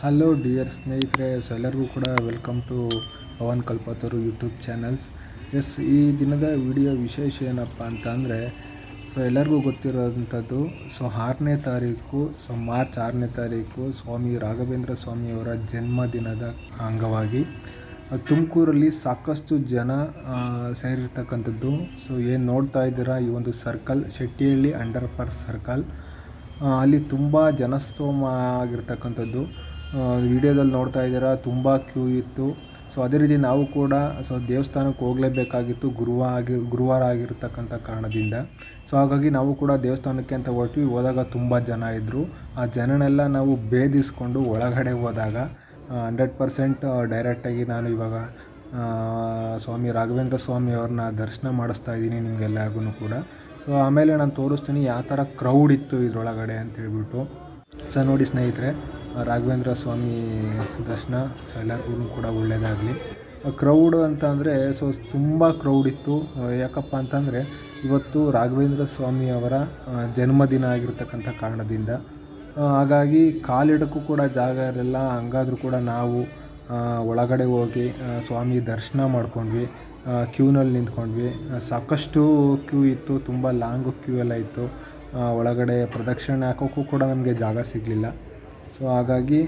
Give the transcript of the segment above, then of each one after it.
Hello dear ಸ್ನೇಹಿತರೆ so ಎಲ್ಲರಿಗೂ ಕೂಡ welcome to Pavan Kalpataru YouTube channels S ಈ ದಿನದ ವಿಡಿಯೋ ವಿಶೇಷ ಏನಪ್ಪ ಅಂತ ಅಂದರೆ ಸೊ ಎಲ್ಲರಿಗೂ ಗೊತ್ತಿರೋವಂಥದ್ದು ಸೊ ಆರನೇ ತಾರೀಕು ಸೊ ಮಾರ್ಚ್ ಆರನೇ ತಾರೀಕು ಸ್ವಾಮಿ ರಾಘವೇಂದ್ರ ಸ್ವಾಮಿಯವರ ಜನ್ಮದಿನದ ಅಂಗವಾಗಿ ತುಮಕೂರಲ್ಲಿ ಸಾಕಷ್ಟು ಜನ ಸೇರಿರ್ತಕ್ಕಂಥದ್ದು. ಸೊ ಏನು ನೋಡ್ತಾ ಇದ್ದೀರಾ, ಈ ಒಂದು circle Shettihalli underpass circle ಅಲ್ಲಿ ತುಂಬ ಜನಸ್ತೋಮ ಆಗಿರ್ತಕ್ಕಂಥದ್ದು. ವಿಡಿಯೋದಲ್ಲಿ ನೋಡ್ತಾ ಇದ್ದೀರಾ, ತುಂಬ ಕ್ಯೂ ಇತ್ತು. ಸೊ ಅದೇ ರೀತಿ ನಾವು ಕೂಡ, ಸೊ, ದೇವಸ್ಥಾನಕ್ಕೆ ಹೋಗಲೇಬೇಕಾಗಿತ್ತು ಗುರುವಾರ ಆಗಿ, ಗುರುವಾರ ಆಗಿರ್ತಕ್ಕಂಥ ಕಾರಣದಿಂದ. ಸೊ ಹಾಗಾಗಿ ನಾವು ಕೂಡ ದೇವಸ್ಥಾನಕ್ಕೆ ಅಂತ ಹೊರಟ್ವಿ, ಹೋದಾಗ ತುಂಬ ಜನ ಇದ್ದರು ಆ ಜನನೆಲ್ಲ ನಾವು ಭೇದಿಸ್ಕೊಂಡು ಒಳಗಡೆ ಹೋದಾಗ ಹಂಡ್ರೆಡ್ ಪರ್ಸೆಂಟ್ ಡೈರೆಕ್ಟಾಗಿ ನಾನು ಇವಾಗ ಸ್ವಾಮಿ ರಾಘವೇಂದ್ರ ಸ್ವಾಮಿ ಅವ್ರನ್ನ ದರ್ಶನ ಮಾಡಿಸ್ತಾ ಇದ್ದೀನಿ ನಿಮಗೆಲ್ಲರಿಗೂ ಕೂಡ. ಸೊ ಆಮೇಲೆ ನಾನು ತೋರಿಸ್ತೀನಿ ಯಾವ ಥರ ಕ್ರೌಡ್ ಇತ್ತು ಇದರೊಳಗಡೆ ಅಂತ ಹೇಳ್ಬಿಟ್ಟು. ಸೊ ನೋಡಿ ಸ್ನೇಹಿತರೆ ರಾಘವೇಂದ್ರ ಸ್ವಾಮಿ ದರ್ಶನ ಎಲ್ಲರಿಗೂ ಕೂಡ ಒಳ್ಳೆಯದಾಗಲಿ ಕ್ರೌಡ್ ಅಂತ ಅಂದರೆ ಸೊ ತುಂಬ ಕ್ರೌಡ್ ಇತ್ತು. ಯಾಕಪ್ಪ ಅಂತಂದರೆ, ಇವತ್ತು ರಾಘವೇಂದ್ರ ಸ್ವಾಮಿ ಅವರ ಜನ್ಮದಿನ ಆಗಿರತಕ್ಕಂಥ ಕಾರಣದಿಂದ. ಹಾಗಾಗಿ ಕಾಲಿಡೋಕ್ಕೂ ಕೂಡ ಜಾಗ ಇರಲಿಲ್ಲ. ಹಂಗಾದ್ರೂ ಕೂಡ ನಾವು ಒಳಗಡೆ ಹೋಗಿ ಸ್ವಾಮಿ ದರ್ಶನ ಮಾಡ್ಕೊಂಡ್ವಿ. ಕ್ಯೂನಲ್ಲಿ ನಿಂತ್ಕೊಂಡ್ವಿ. ಸಾಕಷ್ಟು ಕ್ಯೂ ಇತ್ತು. ತುಂಬ ಲಾಂಗ್ ಕ್ಯೂ ಎಲ್ಲ ಇತ್ತು. ಒಳಗಡೆ ಪ್ರದಕ್ಷಿಣೆ ಹಾಕೋಕ್ಕೂ ಕೂಡ ನಮಗೆ ಜಾಗ ಸಿಗಲಿಲ್ಲ. ಸೊ ಹಾಗಾಗಿ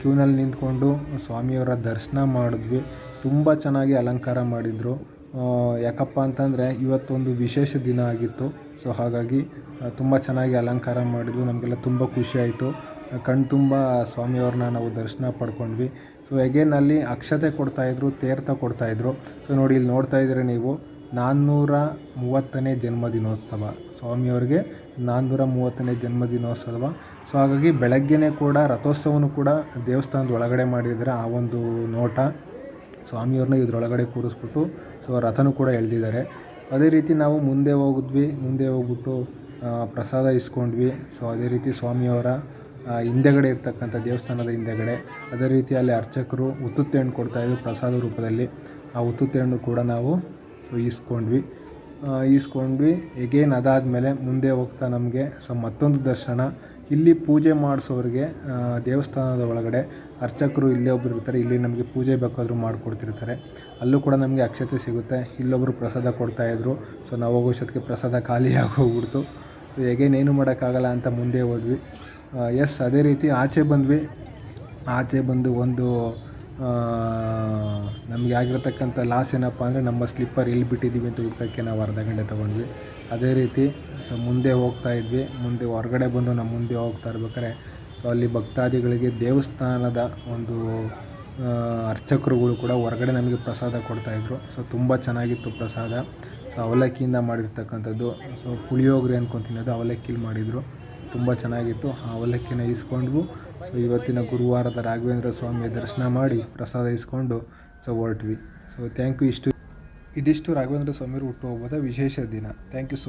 ಕ್ಯೂನಲ್ಲಿ ನಿಂತ್ಕೊಂಡು ಸ್ವಾಮಿಯವರ ದರ್ಶನ ಮಾಡಿದ್ವಿ. ತುಂಬ ಚೆನ್ನಾಗಿ ಅಲಂಕಾರ ಮಾಡಿದರು. ಯಾಕಪ್ಪ ಅಂತಂದರೆ ಇವತ್ತೊಂದು ವಿಶೇಷ ದಿನ ಆಗಿತ್ತು. ಸೊ ಹಾಗಾಗಿ ತುಂಬ ಚೆನ್ನಾಗಿ ಅಲಂಕಾರ ಮಾಡಿದ್ರು ನಮಗೆಲ್ಲ ತುಂಬ ಖುಷಿಯಾಯಿತು ಆಯಿತು. ಕಣ್ಣು ತುಂಬ ಸ್ವಾಮಿಯವ್ರನ್ನ ನಾವು ದರ್ಶನ ಪಡ್ಕೊಂಡ್ವಿ. ಸೊ ಎಗೇನ್ ಅಲ್ಲಿ ಅಕ್ಷತೆ ಕೊಡ್ತಾಯಿದ್ರು ತೀರ್ಥ ಕೊಡ್ತಾಯಿದ್ರು ಸೊ ನೋಡಿ, ಇಲ್ಲಿ ನೋಡ್ತಾ ಇದ್ದೀರಿ ನೀವು. ನಾನ್ನೂರ ಮೂವತ್ತನೇ ಜನ್ಮದಿನೋತ್ಸವ. ಸ್ವಾಮಿಯವ್ರಿಗೆ ನಾನ್ನೂರ ಮೂವತ್ತನೇ ಜನ್ಮದಿನೋತ್ಸವ. ಸೊ, ಹಾಗಾಗಿ ಬೆಳಗ್ಗೆನೇ ಕೂಡ, ರಥೋತ್ಸವನು ಕೂಡ ದೇವಸ್ಥಾನದ ಒಳಗಡೆ ಮಾಡಿದರೆ ಆ ಒಂದು ನೋಟ. ಸ್ವಾಮಿಯವ್ರನ್ನ ಇದ್ರೊಳಗಡೆ ಕೂರಿಸ್ಬಿಟ್ಟು, ಸೊ, ರಥನೂ ಕೂಡ ಎಳೆದಿದ್ದಾರೆ. ಅದೇ ರೀತಿ ನಾವು ಮುಂದೆ ಹೋಗಿದ್ವಿ, ಮುಂದೆ ಹೋಗ್ಬಿಟ್ಟು ಪ್ರಸಾದ ಇಸ್ಕೊಂಡ್ವಿ. ಸೊ, ಅದೇ ರೀತಿ ಸ್ವಾಮಿಯವರ ಹಿಂದೆಗಡೆ ಇರ್ತಕ್ಕಂಥ ದೇವಸ್ಥಾನದ ಹಿಂದೆಗಡೆ, ಅದೇ ರೀತಿ ಅಲ್ಲಿ ಅರ್ಚಕರು ಉತ್ತುತ್ತೆ ಹಣ್ಣು ಕೊಡ್ತಾಯಿದ್ರು ಪ್ರಸಾದ ರೂಪದಲ್ಲಿ. ಆ ಉತ್ತುತ್ತೆ ಹಣ್ಣು ಕೂಡ ನಾವು ಸೊ ಈಸ್ಕೊಂಡ್ವಿ. ಈಸ್ಕೊಂಡ್ವಿ. ಎಗೇನ್ ಅದಾದಮೇಲೆ ಮುಂದೆ ಹೋಗ್ತಾ ನಮಗೆ ಸೊ ಮತ್ತೊಂದು ದರ್ಶನ. ಇಲ್ಲಿ ಪೂಜೆ ಮಾಡಿಸೋರಿಗೆ ದೇವಸ್ಥಾನದ ಒಳಗಡೆ ಅರ್ಚಕರು ಇಲ್ಲೇ ಒಬ್ಬರು ಇರ್ತಾರೆ. ಇಲ್ಲಿ ನಮಗೆ ಪೂಜೆ ಬೇಕಾದರೂ ಮಾಡಿಕೊಡ್ತಿರ್ತಾರೆ. ಅಲ್ಲೂ ಕೂಡ ನಮಗೆ ಅಕ್ಷತೆ ಸಿಗುತ್ತೆ. ಇಲ್ಲೊಬ್ಬರು ಪ್ರಸಾದ ಕೊಡ್ತಾಯಿದ್ರು ಸೊ ನಾವು ಹೋಗೋಷ್ಟಕ್ಕೆ ಪ್ರಸಾದ ಖಾಲಿಯಾಗಿ ಹೋಗ್ಬಿಡ್ತು ಸೊ ಹೇಗೇನು ಏನು ಮಾಡೋಕ್ಕಾಗಲ್ಲ ಅಂತ ಮುಂದೆ ಹೋದ್ವಿ. ಎಸ್ ಅದೇ ರೀತಿ ಆಚೆ ಬಂದ್ವಿ. ಆಚೆ ಬಂದು ಒಂದು ನಮಗೆ ಆಗಿರತಕ್ಕಂಥ ಲಾಸ್ ಏನಪ್ಪ ಅಂದರೆ ನಮ್ಮ ಸ್ಲಿಪ್ಪರ್ ಎಲ್ಲಿ ಬಿಟ್ಟಿದ್ದೀವಿ ಅಂತ ಹುಡ್ಕೋಕ್ಕೆ ನಾವು ಅರ್ಧ ಗಂಟೆ ತೊಗೊಂಡ್ವಿ. ಅದೇ ರೀತಿ, ಸೊ ಮುಂದೆ ಹೋಗ್ತಾ ಇದ್ವಿ. ಮುಂದೆ ಹೊರಗಡೆ ಬಂದು ನಮ್ಮ ಮುಂದೆ ಹೋಗ್ತಾ ಇರ್ಬೇಕಾದ್ರೆ, ಸೊ ಅಲ್ಲಿ ಭಕ್ತಾದಿಗಳಿಗೆ ದೇವಸ್ಥಾನದ ಒಂದು ಅರ್ಚಕರುಗಳು ಕೂಡ ಹೊರಗಡೆ ನಮಗೆ ಪ್ರಸಾದ ಕೊಡ್ತಾಯಿದ್ರು ಸೊ ತುಂಬ ಚೆನ್ನಾಗಿತ್ತು ಪ್ರಸಾದ. ಸೊ ಅವಲಕ್ಕಿಯಿಂದ ಮಾಡಿರ್ತಕ್ಕಂಥದ್ದು. ಸೊ ಪುಳಿಯೋಗರೆ ಅಂದ್ಕೊತೀನಿ ಅದು ಅವಲಕ್ಕಿಲಿ ಮಾಡಿದರು. ತುಂಬ ಚೆನ್ನಾಗಿತ್ತು. ಆ ಅವಲಕ್ಕಿನ ಇಸ್ಕೊಂಡ್ವು. ಸೊ ಇವತ್ತಿನ ಗುರುವಾರದ ರಾಘವೇಂದ್ರ ಸ್ವಾಮಿಯ ದರ್ಶನ ಮಾಡಿ ಪ್ರಸಾದ ಇಸ್ಕೊಂಡು ಸೊ ಹೊರಟ್ವಿ ಸೊ ಥ್ಯಾಂಕ್ ಯು ಇಷ್ಟು ಇದಿಷ್ಟು ರಾಘವೇಂದ್ರ ಸ್ವಾಮಿಯವರು ಹುಟ್ಟುಹಬ್ಬದ ವಿಶೇಷ ದಿನ. Thank you so